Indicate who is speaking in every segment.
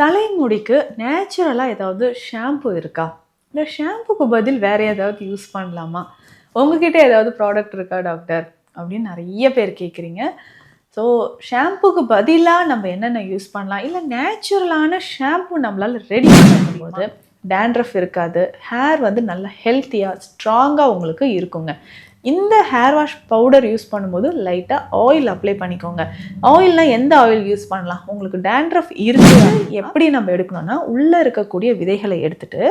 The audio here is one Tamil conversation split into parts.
Speaker 1: தலைமுடிக்கு நேச்சுரலாக ஏதாவது ஷாம்பு இருக்கா? இல்லை ஷாம்புக்கு பதில் வேறு ஏதாவது யூஸ் பண்ணலாமா? உங்ககிட்ட ஏதாவது ப்ராடக்ட் இருக்கா டாக்டர் அப்படின்னு நிறைய பேர் கேட்குறீங்க ஸோ ஷாம்புக்கு பதிலாக நம்ம என்னென்ன யூஸ் பண்ணலாம்? இல்லை நேச்சுரலான ஷாம்பு நம்மளால் ரெடி பண்ணும்போது டேண்ட்ரஃப் இருக்காது ஹேர் வந்து நல்லா ஹெல்த்தியாக ஸ்ட்ராங்காக உங்களுக்கு இருக்குங்க. இந்த ஹேர் வாஷ் பவுடர் யூஸ் பண்ணும்போது லைட்டாக ஆயில் அப்ளை பண்ணிக்கோங்க. ஆயில்னால் எந்த ஆயில் யூஸ் பண்ணலாம்? உங்களுக்கு டேண்ட்ரஃப் இருக்குது எப்படி நம்ம எடுக்கணும்னா உள்ளே இருக்கக்கூடிய விதைகளை எடுத்துட்டு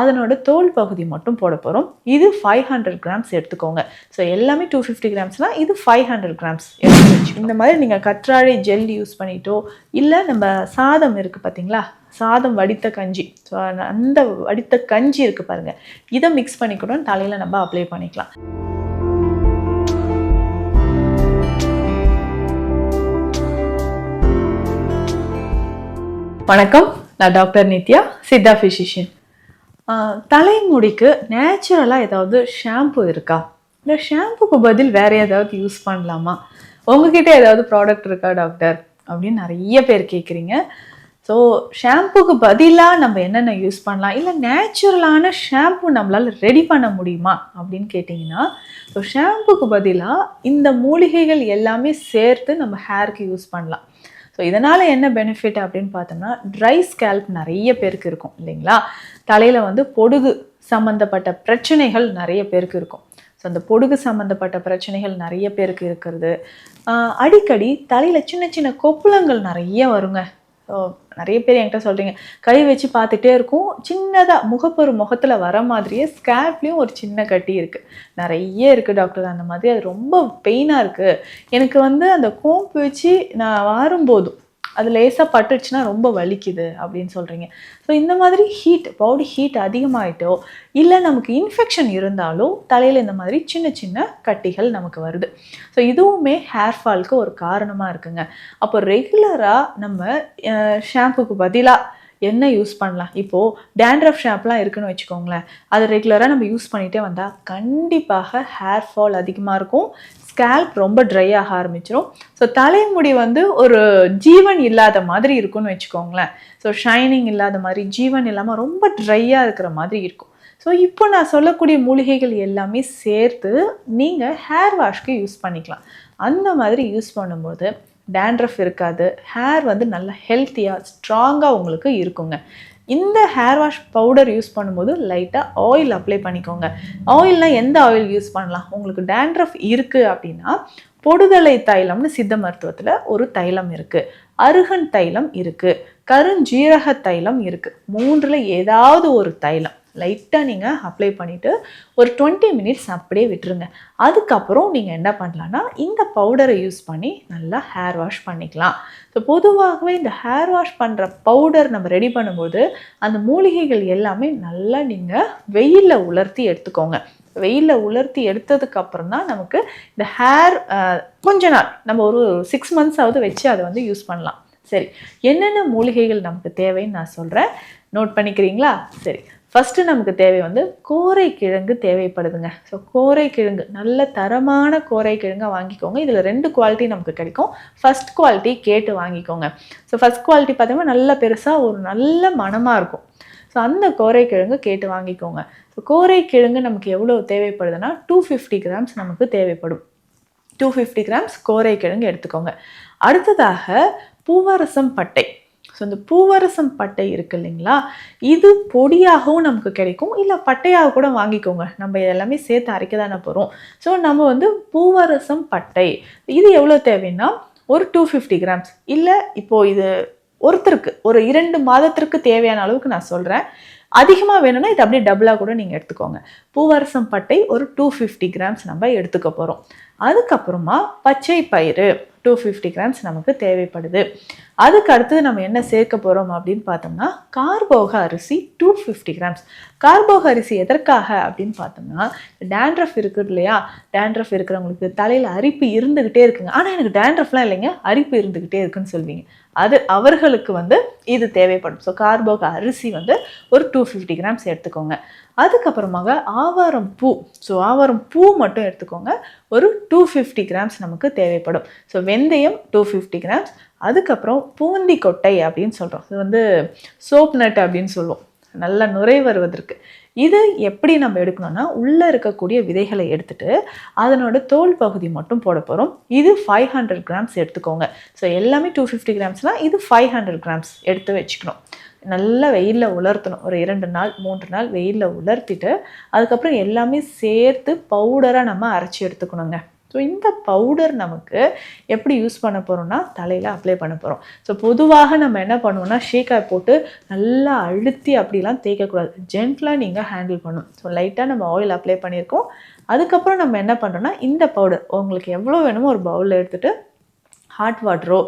Speaker 1: அதனோட தோல் பகுதி மட்டும் போட போகிறோம் இது ஃபைவ் ஹண்ட்ரட் கிராம்ஸ் எடுத்துக்கோங்க. ஸோ எல்லாமே டூ ஃபிஃப்டி கிராம்ஸ்னால் இது ஃபைவ் ஹண்ட்ரட் கிராம்ஸ் எடுத்து வச்சு இந்த மாதிரி நீங்கள் கற்றாழை ஜெல் யூஸ் பண்ணிட்டோ இல்லை நம்ம சாதம் இருக்குது பார்த்தீங்களா சாதம் வடித்த கஞ்சி. ஸோ அந்த வடித்த கஞ்சி இருக்குது பாருங்கள் இதை மிக்ஸ் பண்ணி கூட தலையில் நம்ம அப்ளை பண்ணிக்கலாம். வணக்கம். நான் டாக்டர் நித்யா சித்தா ஃபிசிஷியன் தலைமுடிக்கு நேச்சுரலாக ஏதாவது ஷாம்பு இருக்கா? இந்த ஷாம்புக்கு பதில் வேறு ஏதாவது யூஸ் பண்ணலாமா? உங்ககிட்ட ஏதாவது ப்ராடக்ட் இருக்கா டாக்டர்? அப்படின்னு நிறைய பேர் கேட்குறீங்க ஸோ ஷாம்புக்கு பதிலாக நம்ம என்னென்ன யூஸ் பண்ணலாம்? இல்லை நேச்சுரலான ஷாம்பு நம்மளால் ரெடி பண்ண முடியுமா? அப்படின்னு கேட்டிங்கன்னா ஸோ ஷாம்புக்கு பதிலாக இந்த மூலிகைகள் எல்லாமே சேர்த்து நம்ம ஹேருக்கு யூஸ் பண்ணலாம். ஸோ இதனால் என்ன பெனிஃபிட் அப்படின்னு பார்த்தோம்னா ட்ரை ஸ்கேல்ப் நிறைய பேருக்கு இருக்கும் இல்லைங்களா? தலையில் வந்து பொடுகு சம்மந்தப்பட்ட பிரச்சனைகள் நிறைய பேருக்கு இருக்கும். ஸோ அந்த பொடுகு சம்மந்தப்பட்ட பிரச்சனைகள் நிறைய பேருக்கு இருக்கிறது. அடிக்கடி தலையில் சின்ன சின்ன கொப்புளங்கள் நிறைய வருங்க. நிறைய பேர் என்கிட்ட சொல்கிறீங்க கை வச்சு பார்த்துட்டே இருக்கும். சின்னதாக முகப்பொரு முகத்தில் வர மாதிரியே ஸ்கேப்லேயும் ஒரு சின்ன கட்டி இருக்குது நிறைய இருக்குது டாக்டர் அந்த மாதிரி அது ரொம்ப பெயினாக இருக்குது எனக்கு வந்து அந்த கோம்பு வச்சு நான் வாரும்போதும் அது லேசாக பட்டுச்சுன்னா ரொம்ப வலிக்குது அப்படின்னு சொல்கிறீங்க ஸோ இந்த மாதிரி ஹீட் பாடி ஹீட் அதிகமாகிட்டோ இல்லை நமக்கு இன்ஃபெக்ஷன் இருந்தாலும் தலையில் இந்த மாதிரி சின்ன சின்ன கட்டிகள் நமக்கு வருது. ஸோ இதுவுமே ஹேர் ஃபால்க்கு ஒரு காரணமாக இருக்குங்க. அப்போ ரெகுலராக நம்ம ஷாம்புக்கு பதிலாக என்ன யூஸ் பண்ணலாம்? இப்போது டேண்ட்ரஃப் ஷாம்ப்லாம் இருக்குன்னு வச்சுக்கோங்களேன். அது ரெகுலராக நம்ம யூஸ் பண்ணிகிட்டே வந்தால் கண்டிப்பாக ஹேர் ஃபால் அதிகமாக இருக்கும். ஸ்கேல்ப் ரொம்ப ட்ரை ஆக ஆரம்பிச்சிடும் ஸோ தலைமுடி வந்து ஒரு ஜீவன் இல்லாத மாதிரி இருக்கும்னு வச்சுக்கோங்களேன். ஸோ ஷைனிங் இல்லாத மாதிரி ஜீவன் இல்லாமல் ரொம்ப ட்ரையாக இருக்கிற மாதிரி இருக்கும். ஸோ இப்போ நான் சொல்லக்கூடிய மூலிகைகள் எல்லாமே சேர்த்து நீங்கள் ஹேர் வாஷ்க்கு யூஸ் பண்ணிக்கலாம். அந்த மாதிரி யூஸ் பண்ணும்போது டேண்ட்ரஃப் இருக்காது. ஹேர் வந்து நல்லா ஹெல்த்தியாக ஸ்ட்ராங்காக உங்களுக்கு இருக்குங்க. இந்த ஹேர் வாஷ் பவுடர் யூஸ் பண்ணும்போது லைட்டாக ஆயில் அப்ளை பண்ணிக்கோங்க. ஆயில்னால் எந்த ஆயில் யூஸ் பண்ணலாம்? உங்களுக்கு டேண்ட்ரஃப் இருக்குது அப்படின்னா பொடுதலை தைலம்னு சித்த மருத்துவத்தில் ஒரு தைலம் இருக்குது அருகன் தைலம் இருக்குது கருஞ்சீரக தைலம் இருக்குது மூன்றில் ஏதாவது ஒரு தைலம். லைட்டாக நீங்கள் அப்ளை பண்ணிவிட்டு ஒரு டுவெண்ட்டி மினிட்ஸ் அப்படியே விட்டுருங்க. அதுக்கப்புறம் நீங்கள் என்ன பண்ணலான்னா இந்த பவுடரை யூஸ் பண்ணி நல்லா ஹேர் வாஷ் பண்ணிக்கலாம். ஸோ பொதுவாகவே இந்த ஹேர் வாஷ் பண்ணுற பவுடர் நம்ம ரெடி பண்ணும்போது அந்த மூலிகைகள் எல்லாமே நல்லா நீங்கள் வெயிலில் உலர்த்தி எடுத்துக்கோங்க. வெயிலில் உலர்த்தி எடுத்ததுக்கு அப்புறம் தான் நமக்கு இந்த ஹேர் கொஞ்ச நாள் நம்ம ஒரு சிக்ஸ் மந்த்ஸாவது வச்சு அதை வந்து யூஸ் பண்ணலாம். சரி என்னென்ன மூலிகைகள் நமக்கு தேவைன்னு நான் சொல்கிறேன் நோட் பண்ணிக்கிறீங்களா? சரி. ஃபஸ்ட்டு நமக்கு தேவை வந்து கோரை கிழங்கு தேவைப்படுதுங்க. ஸோ கோரை கிழங்கு நல்ல தரமான கோரை கிழங்கை வாங்கிக்கோங்க. இதில் ரெண்டு குவாலிட்டி நமக்கு கிடைக்கும். ஃபஸ்ட் குவாலிட்டி கேட்டு வாங்கிக்கோங்க. ஸோ ஃபஸ்ட் குவாலிட்டி பார்த்தீங்கன்னா நல்ல பெருசாக ஒரு நல்ல மணமாக இருக்கும். ஸோ அந்த கோரை கிழங்கு கேட்டு வாங்கிக்கோங்க. ஸோ கோரை கிழங்கு நமக்கு எவ்வளோ தேவைப்படுதுன்னா டூ ஃபிஃப்டி கிராம்ஸ் நமக்கு தேவைப்படும். டூ ஃபிஃப்டி கிராம்ஸ் கோரை கிழங்கு எடுத்துக்கோங்க. அடுத்ததாக பூவரசம் பட்டை. ஸோ இந்த பூவரசம் பட்டை இருக்கு இல்லைங்களா? இது பொடியாகவும் நமக்கு கிடைக்கும். இல்லை பட்டையாக கூட வாங்கிக்கோங்க. நம்ம எல்லாமே சேர்த்து அரைக்க தானே போகிறோம் ஸோ நம்ம வந்து பூவரசம் பட்டை. இது எவ்வளோ தேவைன்னா ஒரு டூ ஃபிஃப்டி கிராம்ஸ் இல்லை இப்போது இது ஒருத்தருக்கு ஒரு இரண்டு மாதத்திற்கு தேவையான அளவுக்கு நான் சொல்கிறேன் அதிகமாக வேணும்னா இது அப்படியே டபுளாக கூட நீங்கள் எடுத்துக்கோங்க. பூவரசம் பட்டை ஒரு டூ ஃபிஃப்டி கிராம்ஸ் நம்ம எடுத்துக்க போகிறோம் அதுக்கப்புறமா பச்சை பயிறு. டூ ஃபிஃப்டி கிராம்ஸ் நமக்கு தேவைப்படுது. அதுக்கு அடுத்தது நம்ம என்ன சேர்க்க போகிறோம் அப்படின்னு பார்த்தோம்னா கார்போக அரிசி டூ ஃபிஃப்டி கிராம்ஸ் கார்போக அரிசி எதற்காக அப்படின்னு பார்த்தோம்னா டேண்ட்ரஃப் இருக்குது இல்லையா? டேண்ட்ரஃப் இருக்கிறவங்களுக்கு தலையில் அரிப்பு இருந்துக்கிட்டே இருக்குங்க. ஆனால் எனக்கு டேண்ட்ரஃப்லாம் இல்லைங்க அரிப்பு இருந்துக்கிட்டே இருக்குன்னு சொல்வீங்க. அது அவர்களுக்கு வந்து இது தேவைப்படும். ஸோ கார்போக அரிசி வந்து ஒரு டூ ஃபிஃப்டி கிராம்ஸ் எடுத்துக்கோங்க. அதுக்கப்புறமாக ஆவாரம் பூ. ஸோ ஆவாரம் பூ மட்டும் எடுத்துக்கோங்க. ஒரு டூ ஃபிஃப்டி கிராம்ஸ் நமக்கு தேவைப்படும். ஸோ வெந்தயம் டூ ஃபிஃப்டி கிராம்ஸ் அதுக்கப்புறம் பூந்தி கொட்டை அப்படின்னு சொல்கிறோம் இது வந்து சோப் நட் அப்படின்னு சொல்லுவோம். நல்லா நுரை வருவதற்கு. இது எப்படி நம்ம எடுக்கணும்னா உள்ளே இருக்கக்கூடிய விதைகளை எடுத்துட்டு அதனோட தோல் பகுதி மட்டும் போட போகிறோம் இது ஃபைவ் ஹண்ட்ரட் கிராம்ஸ் எடுத்துக்கோங்க. ஸோ எல்லாமே டூ ஃபிஃப்டி கிராம்ஸ்னால் இது ஃபைவ் ஹண்ட்ரட் கிராம்ஸ் எடுத்து வச்சுக்கணும். நல்லா வெயிலில் உலர்த்தணும். ஒரு இரண்டு நாள் மூன்று நாள் வெயிலில் உலர்த்திட்டு அதுக்கப்புறம் எல்லாமே சேர்த்து பவுடராக நம்ம அரைச்சி எடுத்துக்கணுங்க. ஸோ இந்த பவுடர் நமக்கு எப்படி யூஸ் பண்ண போகிறோம்னா தலையில் அப்ளை பண்ண போகிறோம் ஸோ பொதுவாக நம்ம என்ன பண்ணுவோம்னா ஷீக்காய் போட்டு நல்லா அழுத்தி அப்படிலாம் தேய்க்கக்கூடாது. ஜென்ட்லாக நீங்கள் ஹேண்டில் பண்ணணும். ஸோ லைட்டாக நம்ம ஆயில் அப்ளை பண்ணியிருக்கோம். அதுக்கப்புறம் நம்ம என்ன பண்ணுறோன்னா இந்த பவுடர் உங்களுக்கு எவ்வளோ வேணுமோ ஒரு பவுலில் எடுத்துகிட்டு ஹாட் வாட்டரோ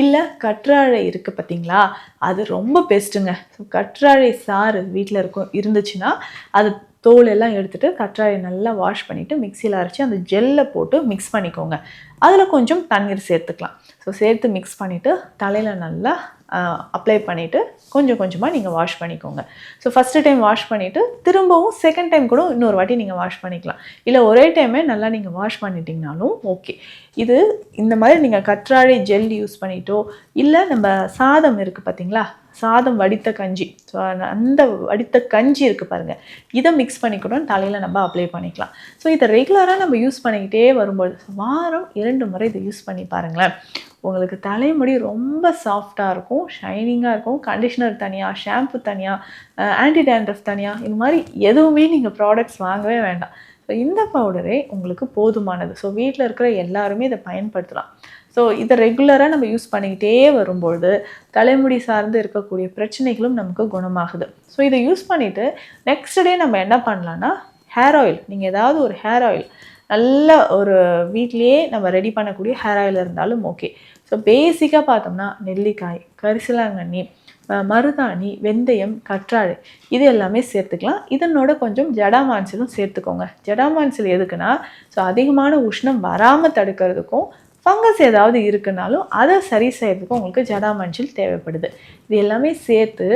Speaker 1: இல்லை கற்றாழை இருக்குது பார்த்தீங்களா அது ரொம்ப பெஸ்ட்டுங்க ஸோ கற்றாழை சாறு வீட்டில் இருக்கும் இருந்துச்சுன்னா அது தோல் எல்லாம் எடுத்துகிட்டு கற்றாழை நல்லா வாஷ் பண்ணிவிட்டு மிக்சியில் அரைச்சி அந்த ஜெல்லை போட்டு மிக்ஸ் பண்ணிக்கோங்க. அதில் கொஞ்சம் தண்ணீர் சேர்த்துக்கலாம். ஸோ சேர்த்து மிக்ஸ் பண்ணிவிட்டு தலையில் நல்லா அப்ளை பண்ணிவிட்டு கொஞ்சம் கொஞ்சமாக நீங்கள் வாஷ் பண்ணிக்கோங்க. ஸோ ஃபஸ்ட்டு டைம் வாஷ் பண்ணிவிட்டு திரும்பவும் செகண்ட் டைம் கூட இன்னொரு வாட்டி நீங்கள் வாஷ் பண்ணிக்கலாம். இல்லை ஒரே டைமே நல்லா நீங்கள் வாஷ் பண்ணிட்டீங்கனாலும் ஓகே இது இந்த மாதிரி நீங்கள் கற்றாழை ஜெல் யூஸ் பண்ணிட்டோ இல்லை நம்ம சாதம் இருக்குது பார்த்தீங்களா சாதம் வடித்த கஞ்சி. ஸோ அந்த வடித்த கஞ்சி இருக்குது பாருங்கள் இதை மிக்ஸ் பண்ணி கூட தலையில் நம்ம அப்ளை பண்ணிக்கலாம். ஸோ இதை ரெகுலராக நம்ம யூஸ் பண்ணிக்கிட்டே வரும்போது வாரம் இரண்டு முறை இதை யூஸ் பண்ணி பாருங்களேன். உங்களுக்கு தலைமுடி ரொம்ப சாஃப்டாக இருக்கும் ஷைனிங்காக இருக்கும் கண்டிஷ்னர் தனியாக ஷாம்பு தனியாக ஆன்டி டேண்ட்ரஃப் தனியாக இது மாதிரி எதுவுமே நீங்கள் ப்ராடக்ட்ஸ் வாங்கவே வேண்டாம். ஸோ இந்த பவுடரே உங்களுக்கு போதுமானது. ஸோ வீட்டில் இருக்கிற எல்லாருமே இதை பயன்படுத்தலாம். ஸோ இதை ரெகுலராக நம்ம யூஸ் பண்ணிக்கிட்டே வரும்பொழுது தலைமுடி சார்ந்து இருக்கக்கூடிய பிரச்சனைகளும் நமக்கு குணமாகுது. ஸோ இதை யூஸ் பண்ணிவிட்டு நெக்ஸ்ட் டே நம்ம என்ன பண்ணலான்னா ஹேர் ஆயில் நீங்கள் ஏதாவது ஒரு ஹேர் ஆயில் நல்ல ஒரு வீட்லேயே நம்ம ரெடி பண்ணக்கூடிய ஹேர் ஆயில் இருந்தாலும் ஓகே ஸோ பேசிக்காக பார்த்தோம்னா நெல்லிக்காய் கரிசலாங்கண்ணி மருதாணி வெந்தயம் கற்றாழை இது எல்லாமே சேர்த்துக்கலாம். இதனோட கொஞ்சம் ஜடாமான்சிலும் சேர்த்துக்கோங்க. ஜடாமான்சில் எதுக்குன்னா ஸோ அதிகமான உஷ்ணம் வராமல் தடுக்கிறதுக்கும் ஃபங்கஸ் ஏதாவது இருக்குனாலும் அதை சரி செய்யறதுக்கும் உங்களுக்கு ஜடாமஞ்சள் தேவைப்படுது. இது எல்லாமே சேர்த்து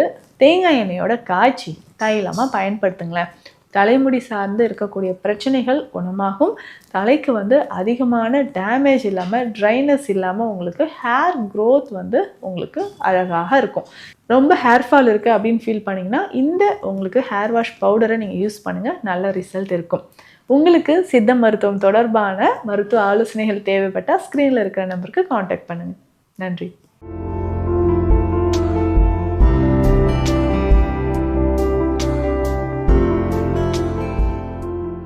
Speaker 1: தேங்காய் எண்ணெயோட காய்ச்சி தைலமாக பயன்படுத்துங்களேன். தலைமுடி சார்ந்து இருக்கக்கூடிய பிரச்சனைகள் குணமாகும். தலைக்கு வந்து அதிகமான டேமேஜ் இல்லாமல் ட்ரைனஸ் இல்லாமல் உங்களுக்கு ஹேர் க்ரோத் வந்து உங்களுக்கு அழகாக இருக்கும். ரொம்ப ஹேர் ஃபால் இருக்குது அப்படின்னு ஃபீல் பண்ணிங்கன்னா இந்த உங்களுக்கு ஹேர் வாஷ் பவுடரை நீங்கள் யூஸ் பண்ணுங்கள் நல்ல ரிசல்ட் இருக்கும். உங்களுக்கு சித்த மருத்துவம் தொடர்பான மருத்துவ ஆலோசனைகள் தேவைப்பட்டால் ஸ்க்ரீனில் இருக்கிற நம்பருக்கு காண்டாக்ட் பண்ணுங்கள் நன்றி.